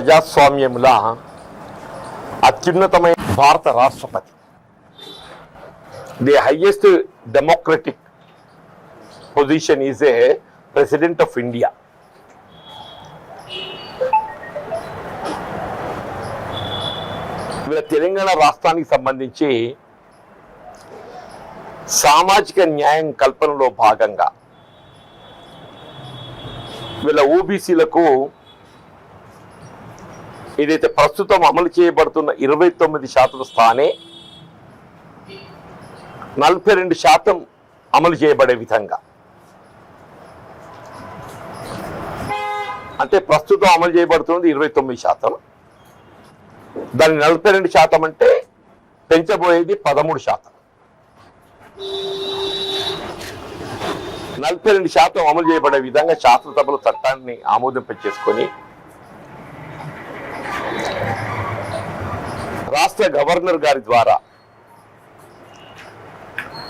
ప్రజాస్వామ్యముల అత్యున్నతమైన భారత రాష్ట్రపతి the highest democratic position is a president of India వీళ్ళ తెలంగాణ రాష్ట్రానికి సంబంధించి సామాజిక న్యాయం కల్పనలో భాగంగా వీళ్ళ ఓబీసీలకు ఏదైతే ప్రస్తుతం అమలు చేయబడుతున్న ఇరవై తొమ్మిది శాతం స్థానే నలభై రెండు శాతం అమలు చేయబడే విధంగా. అంటే ప్రస్తుతం అమలు చేయబడుతుంది ఇరవై తొమ్మిది శాతం. దాని నలభై రెండు శాతం అంటే పెంచబోయేది పదమూడు శాతం. నలభై రెండు శాతం అమలు చేయబడే విధంగా శాసనసభలో చట్టాన్ని ఆమోదింపచేసుకొని రాష్ట్ర గవర్నర్ గారి ద్వారా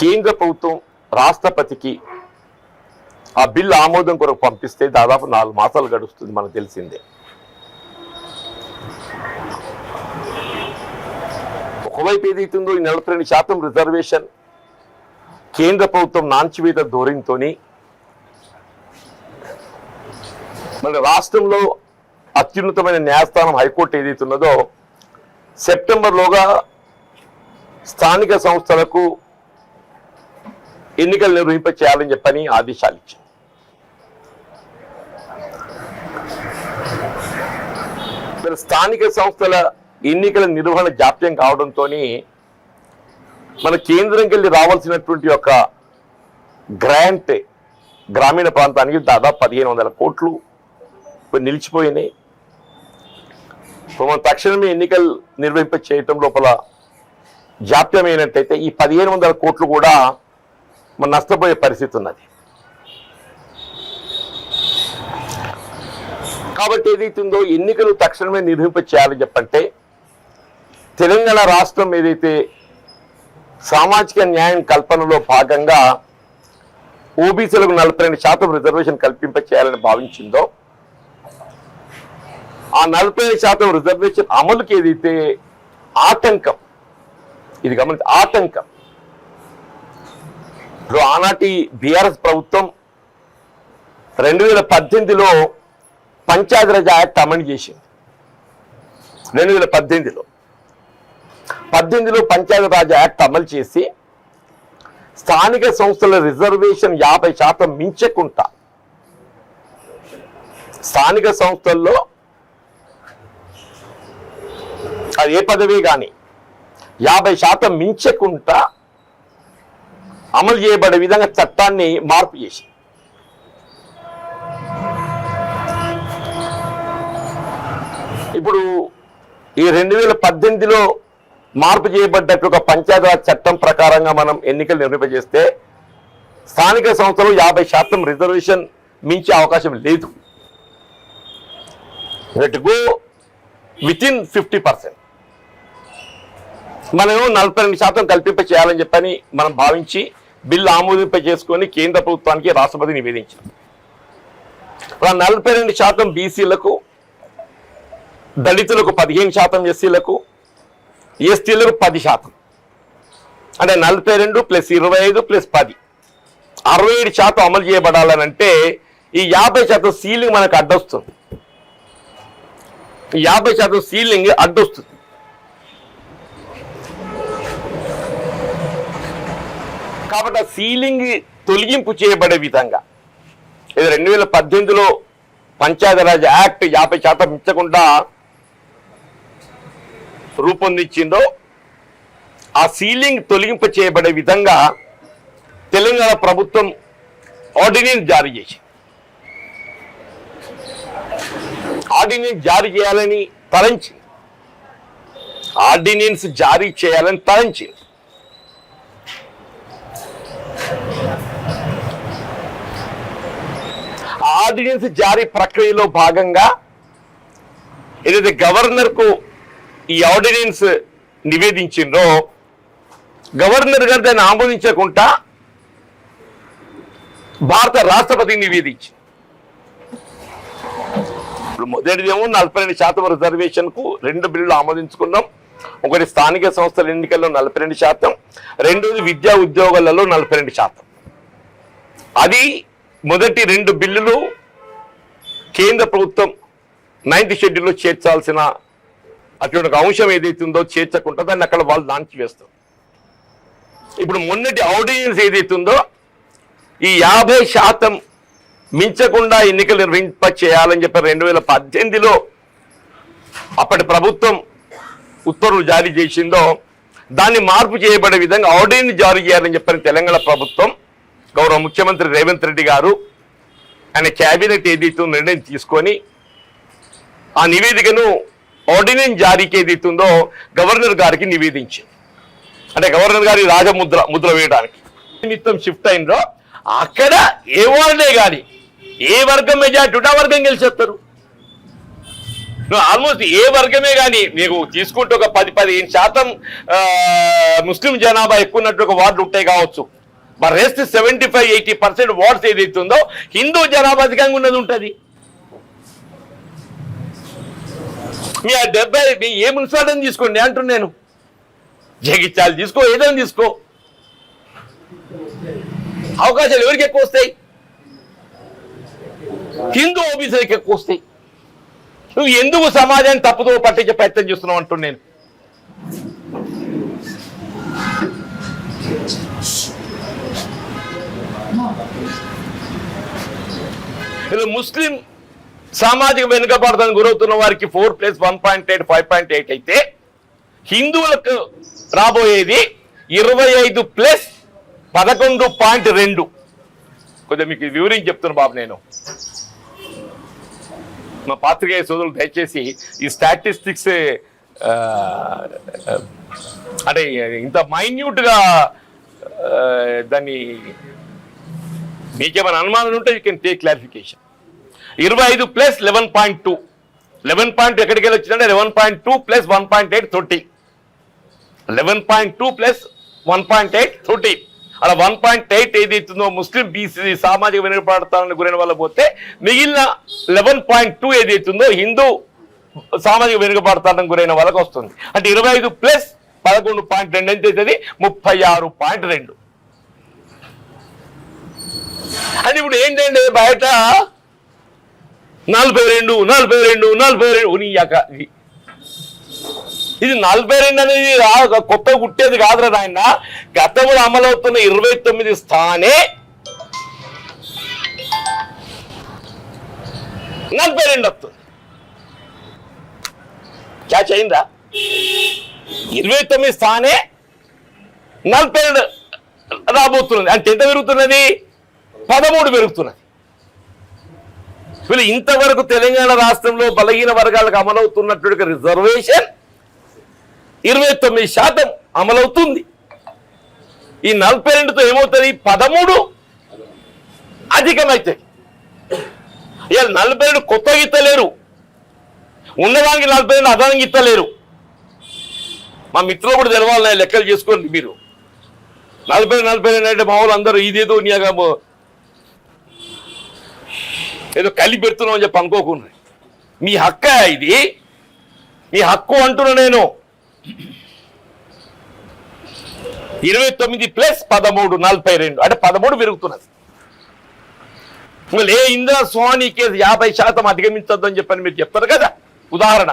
కేంద్ర ప్రభుత్వం రాష్ట్రపతికి ఆ బిల్లు ఆమోదం కొరకు పంపిస్తే దాదాపు నాలుగు మాసాలు గడుస్తుంది మనకు తెలిసిందే. ఒకవైపు ఏదైతుందో ఈ నలభై రెండు శాతం రిజర్వేషన్ కేంద్ర ప్రభుత్వం నాంచివేత ధోరణితోని మన రాష్ట్రంలో అత్యున్నతమైన న్యాయస్థానం హైకోర్టు ఏదైతున్నదో సెప్టెంబర్లోగా స్థానిక సంస్థలకు ఎన్నికలు నిర్వహింప చేయాలని చెప్పని ఆదేశాలు ఇచ్చింది. మరి స్థానిక సంస్థల ఎన్నికల నిర్వహణ జాప్యం కావడంతో మన కేంద్రంకి వెళ్ళి రావాల్సినటువంటి ఒక గ్రాంట్ గ్రామీణ ప్రాంతానికి దాదాపు పదిహేను వందల కోట్లు నిలిచిపోయినాయి. మనం తక్షణమే ఎన్నికలు నిర్వహింప చేయటం లోపల జాప్యం అయినట్టయితే ఈ పదిహేను వందల కోట్లు కూడా మన నష్టపోయే పరిస్థితి ఉన్నది. కాబట్టి ఏదైతుందో ఎన్నికలు తక్షణమే నిర్వహింప చేయాలని చెప్పంటే తెలంగాణ రాష్ట్రం ఏదైతే సామాజిక న్యాయం కల్పనలో భాగంగా ఓబీసీలకు నలభై రెండు శాతం రిజర్వేషన్ కల్పింప చేయాలని భావించిందో ఆ నలభై ఐదు శాతం రిజర్వేషన్ అమలుకి ఏదైతే ఆటంకం ఇది గమనించి ఆటంకం. ఇప్పుడు ఆనాటి బీఆర్ఎస్ ప్రభుత్వం రెండు వేల పద్దెనిమిదిలో పంచాయతీరాజ్ యాక్ట్ అమలు చేసింది. రెండు వేల పద్దెనిమిదిలో పద్దెనిమిదిలో పంచాయతీరాజ్ యాక్ట్ అమలు చేసి స్థానిక సంస్థల రిజర్వేషన్ యాభై శాతం మించకుండా స్థానిక సంస్థల్లో అది ఏ పదవి కానీ యాభై శాతం మించకుండా అమలు చేయబడే విధంగా చట్టాన్ని మార్పు చేసి ఇప్పుడు ఈ రెండు వేల పద్దెనిమిదిలో మార్పు చేయబడ్డట్టు ఒక పంచాయతీరాజ్ చట్టం ప్రకారంగా మనం ఎన్నికలు నిర్వహింపజేస్తే స్థానిక సంస్థలు యాభై శాతం రిజర్వేషన్ మించే అవకాశం లేదు. Go with in fifty percent మనం నలభై ఎనిమిది శాతం కల్పింప చేయాలని చెప్పని మనం భావించి బిల్లు ఆమోదింప చేసుకొని కేంద్ర ప్రభుత్వానికి రాష్ట్రపతి నివేదించాం ఆ నలభై రెండు శాతం బీసీలకు దళితులకు పదిహేను శాతం ఎస్సీలకు ఎస్టీలకు పది శాతం. అంటే నలభై రెండు ప్లస్ ఇరవై ఐదు ప్లస్ పది. అరవై ఏడు శాతం అమలు చేయబడాలని అంటే ఈ యాభై శాతం సీలింగ్ మనకు అడ్డొస్తుంది. యాభై శాతం సీలింగ్ అడ్డొస్తుంది. కాబట్టి ఆ సీలింగ్ తొలగింపు చేయబడే విధంగా. ఇది రెండు వేల పద్దెనిమిదిలో పంచాయతీరాజ్ యాక్ట్ యాభై శాతం ఇచ్చకుండా రూపొందించిందో ఆ సీలింగ్ తొలగింప చేయబడే విధంగా తెలంగాణ ప్రభుత్వం ఆర్డినెన్స్ జారీ చేసింది. ఆర్డినెన్స్ జారీ చేయాలని తలంచింది. ఆర్డినెన్స్ జారీ చేయాలని తలంచింది. ఆర్డినెన్స్ జారీ ప్రక్రియలో భాగంగా ఏదైతే గవర్నర్కు ఈ ఆర్డినెన్స్ నివేదించిందో గవర్నర్ గారు దాన్ని ఆమోదించకుండా భారత రాష్ట్రపతికి నివేదించింది ఇప్పుడు మొదటిదేమో నలభై రెండు శాతం రిజర్వేషన్కు రెండు బిల్లులు ఆమోదించుకున్నాం. ఒకటి స్థానిక సంస్థల ఎన్నికల్లో నలభై రెండు శాతం. రెండోది విద్యా ఉద్యోగాలలో నలభై రెండు శాతం. అది మొదటి రెండు బిల్లులు కేంద్ర ప్రభుత్వం నైన్త్ షెడ్యూల్లో చేర్చాల్సిన అటువంటి ఒక అంశం ఏదైతే ఉందో చేర్చకుండా దాన్ని అక్కడ వాళ్ళు లాంచ్ వేస్తారు ఇప్పుడు మొన్నటి ఆర్డినెన్స్ ఏదైతే ఉందో ఈ యాభై శాతం మించకుండా ఎన్నికలు నిర్వహింప చేయాలని చెప్పి రెండు వేల పద్దెనిమిదిలో అప్పటి ప్రభుత్వం ఉత్తర్వులు జారీ చేసిందో దాన్ని మార్పు చేయబడే విధంగా ఆర్డినెన్స్ జారీ చేయాలని చెప్పిన తెలంగాణ ప్రభుత్వం గౌరవ ముఖ్యమంత్రి రేవంత్ రెడ్డి గారు ఆయన క్యాబినెట్ ఏదైతే నిర్ణయం తీసుకొని ఆ నివేదికను ఆర్డినెన్స్ జారీకి ఏదైతుందో గవర్నర్ గారికి నివేదించింది అంటే గవర్నర్ గారి రాజముద్ర ముద్ర వేయడానికి. నిమిత్తం షిఫ్ట్ అయిందో అక్కడ ఏ వార్డే కానీ ఏ వర్గం మెజార్టీ ఉంటే ఆ వర్గం గెలిచేస్తారు. నువ్వు ఆల్మోస్ట్ ఏ వర్గమే కానీ నీకు తీసుకుంటే ఒక పది పదిహేను శాతం ముస్లిం జనాభా ఎక్కువ ఉన్నట్టు ఒక వార్డు ఉంటాయి కావచ్చు. మరి rest seventy five eighty percent votes ఏదైతే ఉందో హిందూ జనాభా అధికంగా ఉన్నది ఉంటుంది. మీ ఆ డెబ్బై మీ ఏ మున్సిపాలిటీ తీసుకోండి అంటున్నాను జగిత్యాలు తీసుకో ఏదైనా తీసుకో. అవకాశాలు ఎవరికి ఎక్కువ వస్తాయి? హిందూ ఓబీసీలకు ఎక్కువ వస్తాయి. నువ్వు ఎందుకు సమాజాన్ని తప్పుదో పట్టించే ప్రయత్నం చేస్తున్నావు అంటున్నాను నేను ముస్లిం సామాజిక వెనుకబడతానికి గురవుతున్న వారికి four plus one point eight five point eight అయితే హిందువులకు రాబోయేది ఇరవై ఐదు ప్లస్ పదకొండు పాయింట్ రెండు. కొద్దిగా మీకు వివరించి చెప్తున్నాను బాబు నేను. మా పాత్రికేయ సోదరులు దయచేసి ఈ స్టాటిస్టిక్స్ అంటే ఇంత మైన్యూట్గా దాన్ని మీకేమైనా అనుమానాలు ఉంటే యూ కెన్ టేక్ క్లారిఫికేషన్ ఇరవై ఐదు plus eleven point two. Eleven point ఎక్కడికి వెళ్ళి వచ్చిందంటే eleven point two plus one point eight thirty. Eleven point two plus one point eight thirty. అలా వన్ పాయింట్ ఎయిట్ ఏదైతుందో ముస్లిం బీసీ సామాజిక వెనుకబడతానని గురైన వాళ్ళ పోతే మిగిలిన లెవెన్ పాయింట్ టూ ఏదైతుందో హిందూ సామాజిక వెనుకబడతానని గురైన వాళ్ళకి వస్తుంది. అంటే ఇరవై ఐదు ప్లస్ పదకొండు పాయింట్ రెండు ఎంత అవుతుంది ముప్పై ఆరు పాయింట్ రెండు. అది ఇప్పుడు ఏంటంటే బయట? నలభై రెండు నలభై రెండు నలభై రెండు. ఉనియాక ఇది. ఇది నలభై రెండు అనేది కొత్త గుట్టేది కాదురా నాయన. గతంలో అమలవుతున్న ఇరవై తొమ్మిది స్థానే నలభై రెండు వస్తుంది క్యాచ్ అయిందా ఇరవై తొమ్మిది స్థానే నలభై రెండు రాబోతున్నది. అంటే ఎంత పెరుగుతున్నది? పదమూడు పెరుగుతున్నది. వీళ్ళు ఇంతవరకు తెలంగాణ రాష్ట్రంలో బలహీన వర్గాలకు అమలవుతున్నటువంటి రిజర్వేషన్ ఇరవై తొమ్మిది శాతం అమలవుతుంది. ఈ నలభై రెండుతో ఏమవుతుంది? పదమూడు అధికమవుతాయి ఇక నలభై రెండు కొత్తగా ఇత్తలేరు ఉన్నదానికి నలభై రెండు అదనంగా ఇత్తలేరు మా మిత్రులు కూడా తెలవాలి లెక్కలు చేసుకోండి మీరు. నలభై నలభై రెండు అంటే మా వాళ్ళు అందరూ ఇదేదో నీగా ఏదో కలిపి పెడుతున్నాం అని చెప్పి అనుకోకుండా మీ హక్క ఇది? మీ హక్కు అంటున్నా నేను. ఇరవై తొమ్మిది ప్లస్ పదమూడు నలభై రెండు. అంటే పదమూడు పెరుగుతున్నది. ఏ ఇందిరా స్వామి కేసు యాభై శాతం అధిగమించొద్దు అని చెప్పని మీరు చెప్తారు కదా. ఉదాహరణ.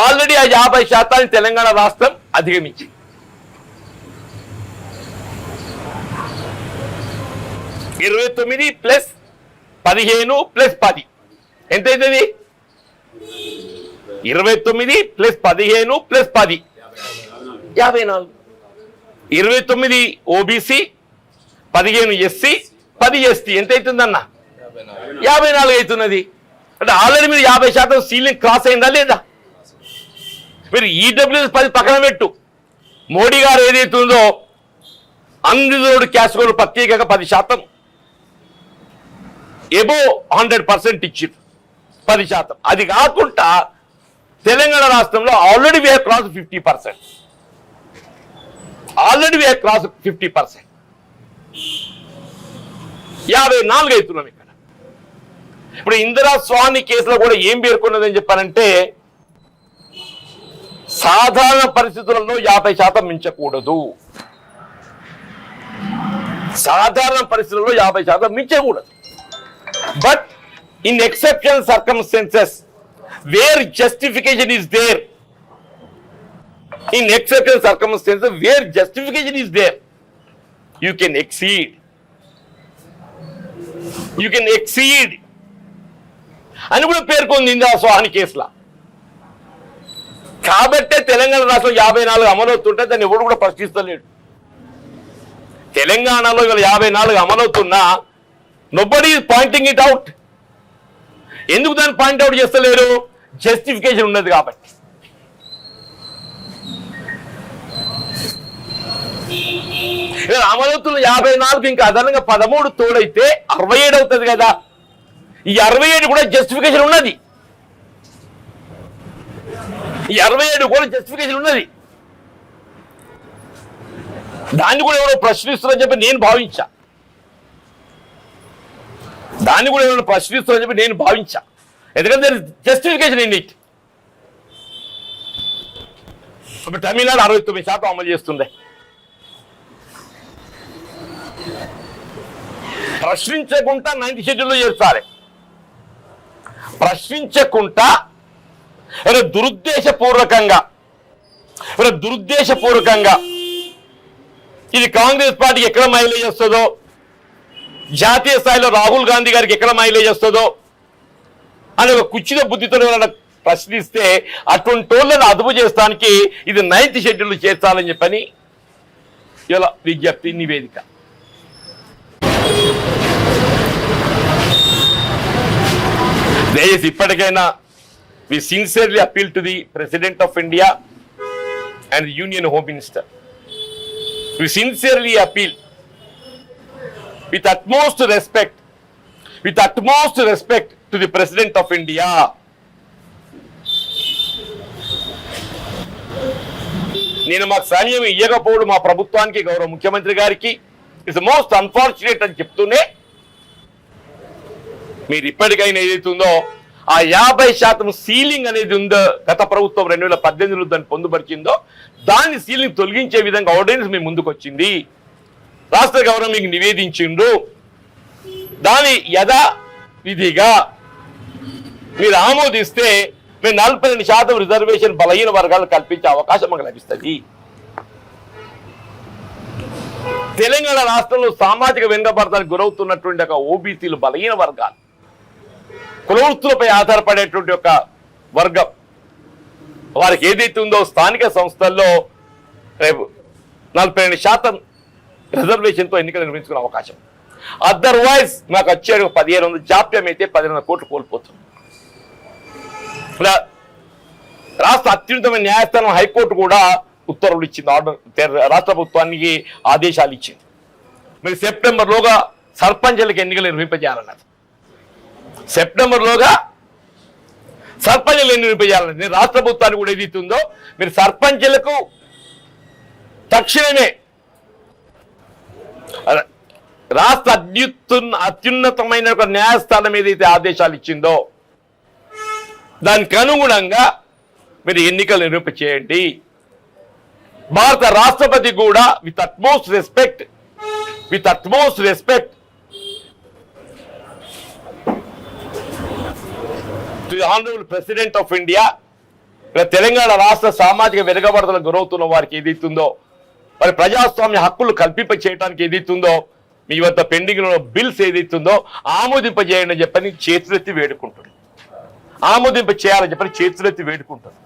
ఆల్రెడీ ఆ యాభై శాతాన్ని తెలంగాణ రాష్ట్రం అధిగమించింది. ఇరవై తొమ్మిది ప్లస్ పదిహేను ప్లస్ పది. ఎంత అవుతుంది ఇరవై తొమ్మిది ప్లస్ పదిహేను ప్లస్ పది. యాభై నాలుగు. ఇరవై తొమ్మిది ఓబీసీ పదిహేను ఎస్సీ పది ఎస్టీ. ఎంత అవుతుందన్న యాభై నాలుగు అవుతున్నది అంటే ఆల్రెడీ మీరు యాభై శాతం సీలింగ్ క్రాస్ అయిందా లేదా? మీరు ఈడబ్ల్యూఎస్ పది పక్కన పెట్టు. మోడీ గారు ఏదైతే ఉందో అన్రిజర్వ్డ్ క్యాష్ ప్రత్యేకంగా పది శాతం. ఎబో హండ్రెడ్ పర్సెంట్ ఇచ్చింది పది శాతం. అది కాకుండా తెలంగాణ రాష్ట్రంలో already we cross fifty percent already we cross fifty percent యాభై నాలుగు అవుతున్నాం ఇక్కడ. ఇప్పుడు ఇందిరా స్వామి కేసులో కూడా ఏం పేర్కొన్నదని చెప్పానంటే సాధారణ పరిస్థితులలో యాభై శాతం మించకూడదు. సాధారణ పరిస్థితుల్లో యాభై శాతం మించకూడదు. But in exception circumstances where justification is there in exceptional circumstances where justification is there you can exceed you can exceed అని కూడా పేర్కొంది ఇందిరా స్వామి కేసులో. కాబట్టే తెలంగాణ రాష్ట్రం యాభై నాలుగు అమలవుతుంటే దాన్ని ఎవడు కూడా ప్రశ్నిస్తలేడు. తెలంగాణలో ఇవాళ యాభై నాలుగు అమలవుతున్నా నొబ్బడి పాయింటింగ్ ఇట్ అవుట్ ఎందుకు దాన్ని పాయింట్ అవుట్ చేస్తలేరు? జస్టిఫికేషన్ ఉన్నది కాబట్టి. ఇవాళ అమలవుతున్న యాభై నాలుగు ఇంకా అదనంగా పదమూడు తోడైతే అరవై ఏడు అవుతుంది కదా. ఈ అరవై ఏడు కూడా జస్టిఫికేషన్ ఉన్నది. ఈ అరవై ఏడు కూడా జస్టిఫికేషన్ ఉన్నది. దాన్ని కూడా ఎవరో ప్రశ్నిస్తున్నారని చెప్పి నేను భావించా. దాన్ని కూడా ఏమైనా ప్రశ్నిస్తున్నారని చెప్పి నేను భావించా. ఎందుకంటే జస్టిఫికేషన్ ఏంటి ఇప్పుడు తమిళనాడు అరవై తొమ్మిది శాతం అమలు చేస్తుండే ప్రశ్నించకుండా నైన్త్ షెడ్యూల్లో చేస్తారు ప్రశ్నించకుండా దురుద్దేశపూర్వకంగా దురుద్దేశపూర్వకంగా ఇది కాంగ్రెస్ పార్టీకి ఎక్కడ మైలేజ్ వస్తుందో జాతీయ స్థాయిలో రాహుల్ గాంధీ గారికి ఎక్కడ మైలేజ్ వస్తుందో అని ఒక కుచ్చిన బుద్ధితో ప్రశ్నిస్తే అటువంటి టోళ్ళను అదుపు చేస్తానికి ఇది నైన్త్ షెడ్యూల్ చేర్చాలని చెప్పని ఇలా విజ్ఞప్తి నివేదిక. దయచేసి ఇప్పటికైనా we sincerely appeal to the president of India and union home minister we sincerely appeal with utmost respect, with utmost respect to the President of India. నేను మాకు సైన్యం ఇవ్వకపోవడం మా ప్రభుత్వానికి గౌరవ ముఖ్యమంత్రి గారికి ఇట్స్ మోస్ట్ అన్ఫార్చునేట్ అని చెప్తూనే మీరు ఇప్పటికైనా ఏదైతే ఉందో ఆ యాభై శాతం సీలింగ్ అనేది ఉందో గత ప్రభుత్వం రెండు వేల పద్దెనిమిదిలో దాన్ని పొందుపరిచిందో దాన్ని సీలింగ్ తొలగించే విధంగా ఆర్డినెన్స్ మీ ముందుకు వచ్చింది రాష్ట్ర గవర్నమెంట్ నివేదించిండు నివేదించిండ్రు. దాని యథా విధిగా మీరు ఆమోదిస్తే మీరు నలభై రెండు శాతం రిజర్వేషన్ బలహీన వర్గాలు కల్పించే అవకాశం మాకు లభిస్తుంది. తెలంగాణ రాష్ట్రంలో సామాజిక వెనుకబడతానికి గురవుతున్నటువంటి ఒక ఓబీసీలు బలహీన వర్గాలు. కులవృత్తులపై ఆధారపడేటువంటి ఒక వర్గం. వారికి ఏదైతే ఉందో స్థానిక సంస్థల్లో రేపు నలభై శాతం రిజర్వేషన్తో ఎన్నికలు నిర్వహించుకునే అవకాశం. అదర్వైజ్ మాకు వచ్చేది పదిహేను వందల జాప్యం అయితే పదిహేను వందల కోట్లు కోల్పోతుంది రాష్ట్ర అత్యున్నతమైన న్యాయస్థానం హైకోర్టు కూడా ఉత్తర్వులు ఇచ్చింది ఆర్డర్ రాష్ట్ర ప్రభుత్వానికి ఆదేశాలు ఇచ్చింది. మీరు సెప్టెంబర్లోగా సర్పంచులకు ఎన్నికలు నిర్వహింపజేయాలన్నది సెప్టెంబర్లోగా సర్పంచులు నిర్వహింపజేయాలన్నది రాష్ట్ర ప్రభుత్వానికి కూడా ఏదైతే ఉందో మీరు సర్పంచులకు తక్షణమే రాష్ట్ర అత్యున్న అత్యున్నతమైన ఒక న్యాయస్థానం ఏదైతే ఆదేశాలు ఇచ్చిందో దానికి అనుగుణంగా మీరు ఎన్నికలు నిరూప చేయండి. భారత రాష్ట్రపతి కూడా with utmost respect with utmost respect to honourable president of India Telangana రాష్ట్ర సామాజిక వెనుకబడతలకు గురవుతున్న వారికి ఏదైతుందో మరి ప్రజాస్వామ్య హక్కులు కల్పింప చేయడానికి ఏదైతుందో మీ వద్ద పెండింగ్లో బిల్స్ ఏదైతుందో ఆమోదింపజేయండి అని చెప్పని చేతులెత్తి వేడుకుంటుంది. ఆమోదింప చేయాలని చెప్పని చేతులెత్తి వేడుకుంటుంది.